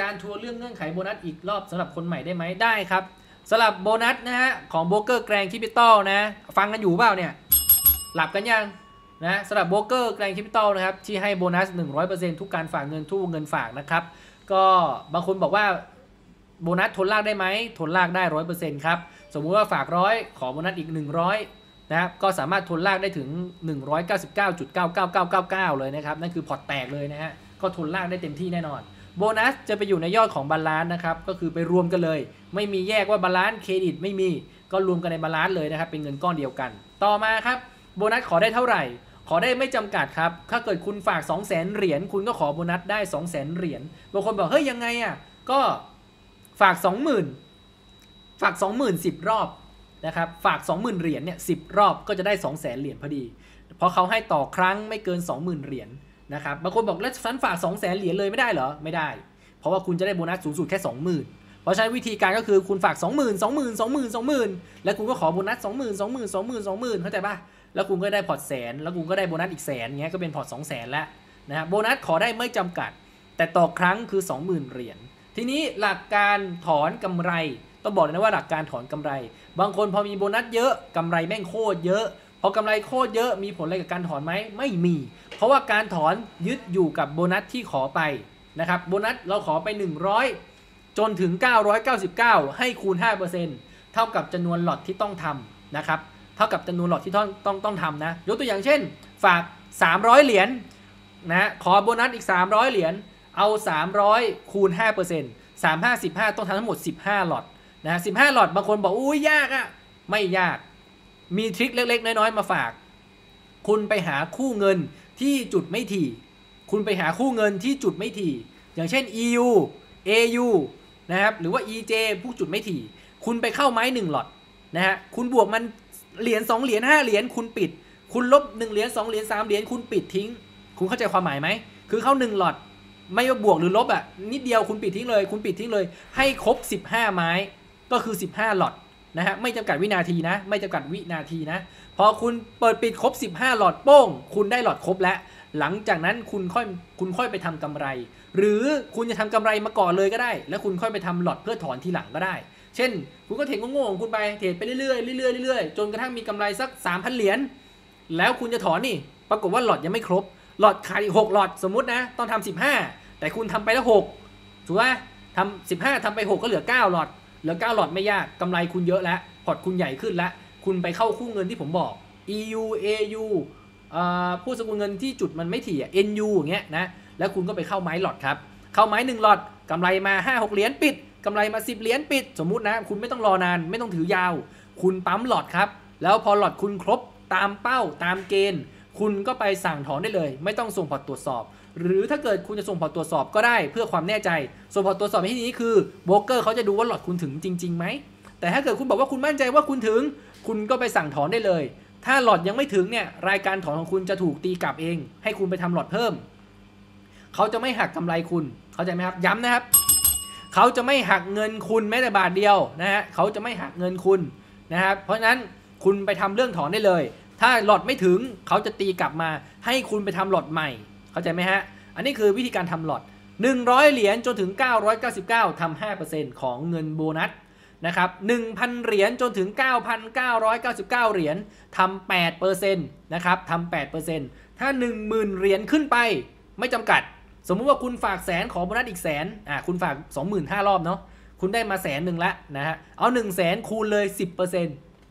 การย์ทัวร์เรื่องเงื่อนไขโบนัสอีกรอบสำหรับคนใหม่ได้ไหมได้ครับสำหรับโบนัสนะฮะของโบรกเกอร์แกรนคิปิตอลนะฟังกันอยู่เปล่าเนี่ยหลับกันยังนะสำหรับโบรกเกอร์แกรนคิปิตอลนะครับที่ให้โบนัส 100%ทุกการฝากเงินทุกเงินฝากนะครับก็บางคนบอกว่าโบนัสทนลากได้ไหมทนลากได้ร้อยเปอร์เซ็นต์ครับสมมุติว่าฝากร้อยขอโบนัสอีก 100นะครับก็สามารถทนลากได้ถึง 199.99999เลยนะครับนั่นคือพอร์ตแตกเลยนะฮะก็ทนลากได้เต็มที่แน่นอน โบนัสจะไปอยู่ในยอดของบาลานซ์นะครับก็คือไปรวมกันเลย ไม่มีแยกว่าบาลานซ์เครดิตไม่มีก็รวมกันในบาลานซ์เลยนะครับเป็นเงินก้อนเดียวกัน ต่อมาครับโบนัสขอได้เท่าไหร่ ขอได้ไม่จำกัดครับถ้าเกิดคุณฝาก 2 0 0 0 0 0เหรียญคุณก็ขอโบนัสได้ 2 0 0 0 0 0เหรียญบางคนบอกเฮ้ยยังไงอะก็ฝาก 20,000 ฝาก 20,000 10 รอบนะครับฝาก 20,000 เหรียญเนี่ย10 รอบก็จะได้ 2 0 0 0 0 0เหรียญพอดี เพราะเขาให้ต่อครั้งไม่เกิน 20,000 เหรียญ นะครับบางคนบอกแล้วฉันฝาก2 0 0 0 0 0เหรียญเลยไม่ได้เหรอไม่ได้ เพราะว่าคุณจะได้โบนัสสูงสุดแค่ 20,000 เพราะฉะนั้วิธีการก็คือคุณฝาก 20,000 20,000 20,000 20,000 แล้วคุณก็ขอโบนัส 20,000 20,000 20,000 20,000เข้าใจปะแล้วคุณก็ได้พอร์ตแสนแล้วคุณก็ได้โบนัสอีกแสนเงี้ยก็เป็นพอร์ต2 0 0แสนแล้วนะฮะโบนัสขอได้ไม่จำกัด แต่ต่อครั้งคือ 20,000 เหรียญทีนี้หลักการถอนกำไรต้องบอกเลยนะว่าหลักการถอนกำไร บางคนพอมีโบนัสเยอะกำไรแม่งโคตรเยอะ พอกำไรโคตรเยอะมีผลอะไรกับการถอนไหมไม่มี เพราะว่าการถอนยึดอยู่กับโบนัสที่ขอไปนะครับโบนัสเราขอไป 100 จนถึง 999 ให้คูณ 5%เท่ากับจำนวนหลอตที่ต้องทำนะครับเท่ากับจำนวนหลอดที่ต้องต้องต้องทำนะยกตัวอย่างเช่น ฝาก 300 เหรียญนะขอโบนัสอีก 300 เหรียญเอา 300 คูณ 5% 35 15 ต้องทำทั้งหมด 15 หลอดนะ15 หลอดบางคนบอกอุ้ยยากอะ่ะไม่ยาก มีทริคเล็ก ๆ น้อย ๆ มาฝาก คุณไปหาคู่เงินที่จุดไม่ถี่ คุณไปหาคู่เงินที่จุดไม่ถี่ อย่างเช่น EU AU นะครับ หรือว่า EJ ผู้จุดไม่ถี่ คุณไปเข้าไม้1หลอดนะฮะ คุณบวกมันเหรียญ2เหรียญ5เหรียญคุณปิด คุณลบ1เหรียญ2เหรียญ3เหรียญคุณปิดทิ้ง คุณเข้าใจความหมายไหม คือเข้า1หลอดไม่ว่าบวกหรือลบอะนิดเดียวคุณปิดทิ้งเลย คุณปิดทิ้งเลย ให้ครบ 15 ไม้ก็คือ 15หลอด นะฮะไม่จำกัดวินาทีนะ ไม่จำกัดวินาทีนะ พอคุณเปิดปิดครบ 15 หลอดโป้ง คุณได้หลอดครบแล้ว หลังจากนั้นคุณค่อยคุณค่อยไปทำกำไร หรือคุณจะทำกำไรมาก่อนเลยก็ได้ แล้วคุณค่อยไปทำหลอดเพื่อถอนทีหลังก็ได้ เช่น คุณก็เทรดโง่ๆของคุณไปเทรดไปเรื่อยๆเรื่อยๆเรื่อยๆจนกระทั่งมีกำไรสัก 3,000 เหรียญแล้วคุณจะถอนนี่ ปรากฏว่าหลอดยังไม่ครบ หลอดขาดอีก6หลอดสมมตินะต้องทำ15 แต่คุณทำไปแล้ว6ถูกไหมทำ15ทำไป 6 ก็เหลือ 9 หลอด เหลือ9หลอดไม่ยากกำไรคุณเยอะแล้วพอร์ตคุณใหญ่ขึ้นแล้ว คุณไปเข้าคู่เงินที่ผมบอก EU AU อ่าผู้สกุลเงินที่จุดมันไม่ถี่อะ NU อย่างเงี้ยนะ แล้วคุณก็ไปเข้าไม้หลอดครับ เข้าไม้1หลอดกำไรมา5 6เหรียญปิดกำไรมา 10เหรียญปิด สมมุตินะ คุณไม่ต้องรอนานไม่ต้องถือยาว คุณปั๊มหลอดครับ แล้วพอหลอดคุณครบตามเป้าตามเกณฑ์ คุณก็ไปสั่งถอนได้เลย ไม่ต้องส่งพอร์ตตรวจสอบ หรือถ้าเกิดคุณจะส่งพอร์ตตรวจสอบก็ได้เพื่อความแน่ใจ ส่งพอร์ตตรวจสอบในที่นี้คือโบรกเกอร์เขาจะดูว่าหลอดคุณถึงจริงๆไหมแต่ถ้าเกิดคุณบอกว่าคุณมั่นใจว่าคุณถึง คุณก็ไปสั่งถอนได้เลย ถ้าหลอดยังไม่ถึงเนี่ยรายการถอนของคุณจะถูกตีกลับเอง ให้คุณไปทำหลอดเพิ่ม เขาจะไม่หักกำไรคุณ เข้าใจไหมครับย้ำนะครับ เขาจะไม่หักเงินคุณแม้แต่บาทเดียวนะฮะเขาจะไม่หักเงินคุณนะครับเพราะฉะนั้นคุณไปทำเรื่องถอนได้เลย ถ้าหลอดไม่ถึงเขาจะตีกลับมา ให้คุณไปทำหลอดใหม่ เข้าใจไหมฮะ อันนี้คือวิธีการทำหลอด 100 เหรียญจนถึง 999ทำ5%ของเงินโบนัสนะครับ1,000 เหรียญจนถึง 9,999 เหรียญทำ8%นะครับทำ8%ถ้า 10,000 เหรียญขึ้นไปไม่จำกัด สมมุติว่าคุณฝากแสนขอโบนัสอีกแสนอ่าคุณฝาก 25,000 รอบเนาะคุณได้มาแสนหนึ่งละนะฮะเอา 1 0 0 0 0แสนคูณเลย 10%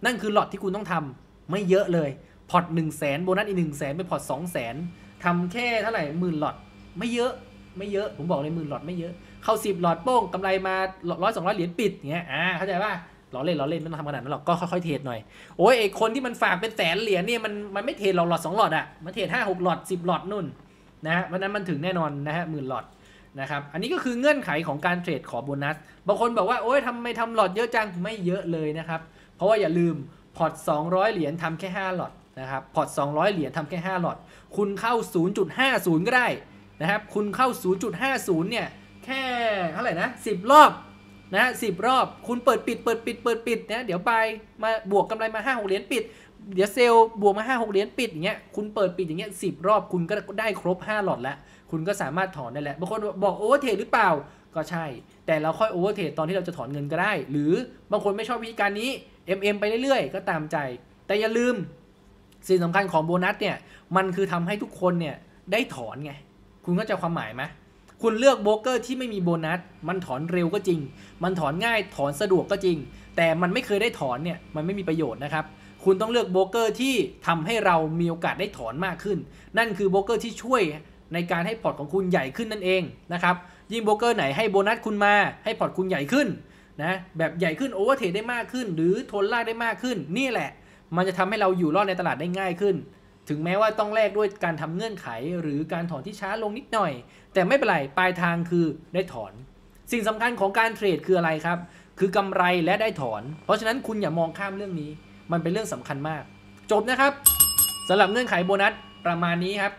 นั่นคือหลอดที่คุณต้องทำ ไม่เยอะเลยพอร์ต1 0 0 0 0แสนโบนัสอีก1 0 0 0 0แสนเป็นพอร์ต2 0 0 0 0 0ทำแค่เท่าไหร่หมื่นหลอดไม่เยอะไม่เยอะ ผมบอกเลยหมื่นหลอดไม่เยอะ เข้า10หลอดโป้งกำไรมาร้อยสองร้อยเหรียญปิดอย่างเงี้ยอ่าเข้าใจป่ะล้อเล่นล้อเล่นไม่ต้องทำขนาดนั้นหรอกก็ค่อยๆเทรดหน่อยโอ้ยไอคนที่มันฝากเป็นแสนเหรียญเนี่ยมันมันไม่เทรดหรอกหลอดสองหลอดอะมันเทรดห้าหกหลอดสิบหลอดนู่นนะฮะเพราะฉะนั้นมันถึงแน่นอนนะฮะหมื่นหลอดนะครับอันนี้ก็คือเงื่อนไขของการเทรดขอโบนัส บางคนบอกว่าโอ้ยทำไมทำหลอดเยอะจังไม่เยอะเลยนะครับ เพราะว่าอย่าลืม พอร์ต200 เหรียญทำแค่ 5 หลอดนะครับพอร์ต200 เหรียญทำแค่ 5 หลอด คุณเข้า 0.50 ก็ได้นะครับ คุณเข้า 0.50 เนี่ย แค่เท่าไหร่นะ 10 รอบนะสิบรอบ คุณเปิดปิดเปิดปิดเปิดปิดนะเดี๋ยวไปมาบวกกำไรมา5 6เหรียญปิด เดี๋ยวเซลล์บวกมา5 6เหรียญปิดอย่างเงี้ยคุณเปิดปิดอย่างเงี้ยสิรอบคุณก็ได้ครบ 5 หลอดแล้ว คุณก็สามารถถอนได้แล้วบางคนบอกโอ้เทรดหรือเปล่าก็ใช่ แต่เราค่อยโอเวอร์เทรดตอนที่เราจะถอนเงินก็ได้ หรือบางคนไม่ชอบวิธีการนี้ MM ไปเรื่อยๆ ก็ตามใจ แต่อย่าลืมสิ่งสำคัญของโบนัสเนี่ย มันคือทำให้ทุกคนเนี่ยได้ถอนไง คุณก็จความหมายไหมคุณเลือกโบรกเกอร์ที่ไม่มีโบนัส มันถอนเร็วก็จริง มันถอนง่ายถอนสะดวกก็จริง แต่มันไม่เคยได้ถอนเนี่ย มันไม่มีประโยชน์นะครับ คุณต้องเลือกโบรกเกอร์ที่ทำให้เรามีโอกาสได้ถอนมากขึ้น นั่นคือโบรกเกอร์ที่ช่วยในการให้พอร์ตของคุณใหญ่ขึ้นนั่นเองนะครับ ยิ่งโบรกเกอร์ไหนให้โบนัสคุณมา ให้พอร์ตคุณใหญ่ขึ้น นะแบบใหญ่ขึ้นโอเวอร์เทรดได้มากขึ้น หรือทนลากได้มากขึ้น นี่แหละ มันจะทำให้เราอยู่รอดในตลาดได้ง่ายขึ้น ถึงแม้ว่าต้องแลกด้วยการทำเงื่อนไข หรือการถอนที่ช้าลงนิดหน่อย แต่ไม่เป็นไรปลายทางคือได้ถอน สิ่งสำคัญของการเทรดคืออะไรครับ คือกำไรและได้ถอน เพราะฉะนั้นคุณอย่ามองข้ามเรื่องนี้ มันเป็นเรื่องสำคัญมาก จบนะครับสำหรับเงื่อนไขโบนัสประมาณนี้ครับ